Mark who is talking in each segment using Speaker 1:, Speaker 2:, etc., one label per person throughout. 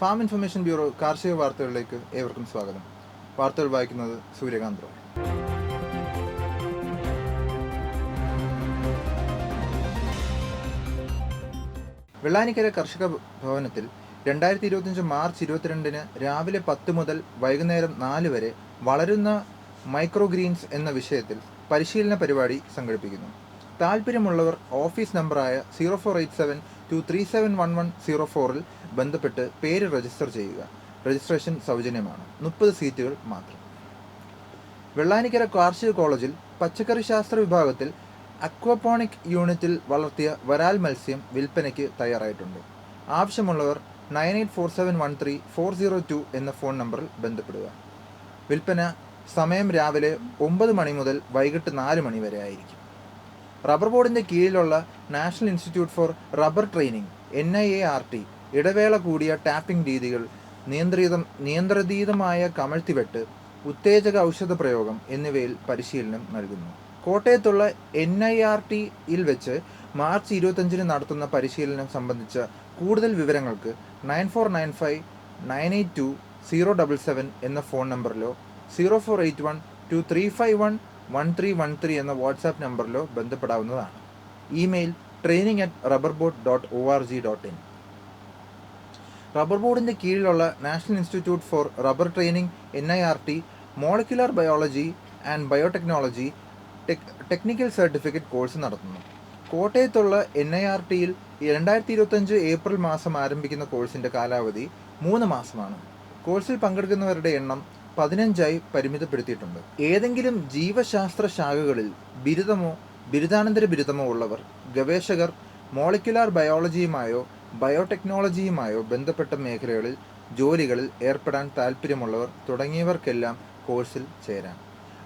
Speaker 1: Farm information bureau കാർഷിക വാർത്തകളിലേക്ക് ഏവർക്കും സ്വാഗതം. വാർത്തകൾ വായിക്കുന്നത് സൂര്യകാന്ത് റോയ്. വെള്ളാനിക്കര കർഷക ഭവനത്തിൽ രണ്ടായിരത്തി ഇരുപത്തിയഞ്ച് മാർച്ച് ഇരുപത്തിരണ്ടിന് രാവിലെ പത്ത് മുതൽ വൈകുന്നേരം നാല് വരെ വളരുന്ന മൈക്രോ ഗ്രീൻസ് എന്ന വിഷയത്തിൽ പരിശീലന പരിപാടി സംഘടിപ്പിക്കുന്നു. താല്പര്യമുള്ളവർ ഓഫീസ് നമ്പറായ zero four eight seven two three seven one one zero ഫോറിൽ ബന്ധപ്പെട്ട് പേര് രജിസ്റ്റർ ചെയ്യുക. രജിസ്ട്രേഷൻ സൗജന്യമാണ്. മുപ്പത് സീറ്റുകൾ മാത്രം. വെള്ളാനിക്കര കാർഷിക കോളേജിൽ പച്ചക്കറി ശാസ്ത്ര വിഭാഗത്തിൽ അക്വപോണിക് യൂണിറ്റിൽ വളർത്തിയ വരാൽ മത്സ്യം വിൽപ്പനയ്ക്ക് തയ്യാറായിട്ടുണ്ട്. ആവശ്യമുള്ളവർ nine eight four seven one three four zero two എന്ന ഫോൺ നമ്പറിൽ ബന്ധപ്പെടുക. വിൽപ്പന സമയം രാവിലെ ഒമ്പത് മണി മുതൽ വൈകിട്ട് നാല് മണി വരെ ആയിരിക്കും. റബ്ബർ ബോർഡിന്റെ കീഴിലുള്ള national institute for rubber training N I A R T ഇടവേള കൂടിയ ടാപ്പിംഗ് രീതികൾ നിയന്ത്രിതം നിയന്ത്രതീതമായ കമഴ്ത്തിവെട്ട് ഉത്തേജക ഔഷധ പ്രയോഗം എന്നിവയിൽ പരിശീലനം നൽകുന്നു. കോട്ടയത്തുള്ള എൻ ഐ ആർ ടിയിൽ വെച്ച് മാർച്ച് ഇരുപത്തഞ്ചിന് നടത്തുന്ന പരിശീലനം സംബന്ധിച്ച കൂടുതൽ വിവരങ്ങൾക്ക് nine four nine five nine eight two zero double seven എന്ന phone നമ്പറിലോ zero four eight one two three five one one three one three എന്ന വാട്സാപ്പ് നമ്പറിലോ ബന്ധപ്പെടാവുന്നതാണ്. Email training at rubber board dot O R G dot in rubber ബോർഡിന്റെ കീഴിലുള്ള national institute for rubber training N I R T molecular biology and biotechnology technical certificate course നടത്തുന്നു. കോട്ടയത്തുള്ള N I R ടിയിൽ രണ്ടായിരത്തി ഇരുപത്തഞ്ച് April മാസം ആരംഭിക്കുന്ന കോഴ്സിന്റെ കാലാവധി മൂന്ന് മാസമാണ്. കോഴ്സിൽ പങ്കെടുക്കുന്നവരുടെ എണ്ണം പതിനഞ്ചായി പരിമിതപ്പെടുത്തിയിട്ടുണ്ട്. ഏതെങ്കിലും ജീവശാസ്ത്ര ശാഖകളിൽ ബിരുദമോ ബിരുദാനന്തര ബിരുദമോ ഉള്ളവർ ഗവേഷകർ മോളിക്കുലാർ ബയോളജിയുമായോ ബയോടെക്നോളജിയുമായോ ബന്ധപ്പെട്ട മേഖലകളിൽ ജോലികളിൽ ഏർപ്പെടാൻ താൽപ്പര്യമുള്ളവർ തുടങ്ങിയവർക്കെല്ലാം കോഴ്സിൽ ചേരാം.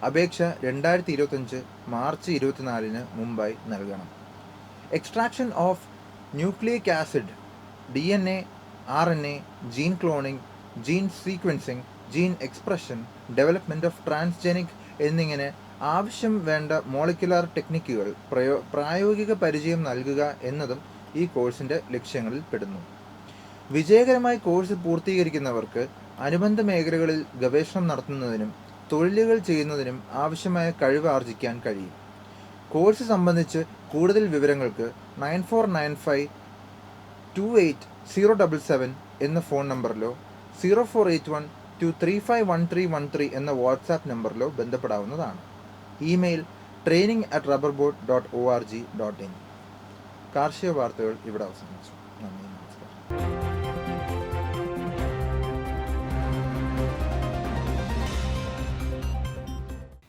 Speaker 1: അപേക്ഷ രണ്ടായിരത്തി ഇരുപത്തഞ്ച് മാർച്ച് ഇരുപത്തിനാലിന് മുമ്പായി നൽകണം. Extraction of nucleic acid D N A R N A gene cloning gene sequencing gene expression development of transgenic എന്നിങ്ങനെ ആവശ്യം വേണ്ട മോളിക്കുലാർ ടെക്നിക്കുകൾ പ്രയോ പ്രായോഗിക പരിചയം നൽകുക എന്നതും ഈ കോഴ്സിന്റെ ലക്ഷ്യങ്ങളിൽ പെടുന്നു. വിജയകരമായി കോഴ്സ് പൂർത്തീകരിക്കുന്നവർക്ക് അനുബന്ധ മേഖലകളിൽ ഗവേഷണം നടത്തുന്നതിനും തൊഴിലുകൾ ചെയ്യുന്നതിനും ആവശ്യമായ കഴിവ് ആർജിക്കാൻ കഴിയും. കോഴ്സ് സംബന്ധിച്ച് കൂടുതൽ വിവരങ്ങൾക്ക് nine four nine five two eight zero double seven എന്ന phone നമ്പറിലോ zero four eight one two three five one three one three എന്ന വാട്സാപ്പ് നമ്പറിലോ ബന്ധപ്പെടാവുന്നതാണ്. Email training at rubber board dot O R G dot in കാർഷിക വാർത്തകൾ ഇവിടെ അവസാനിച്ചു നന്ദി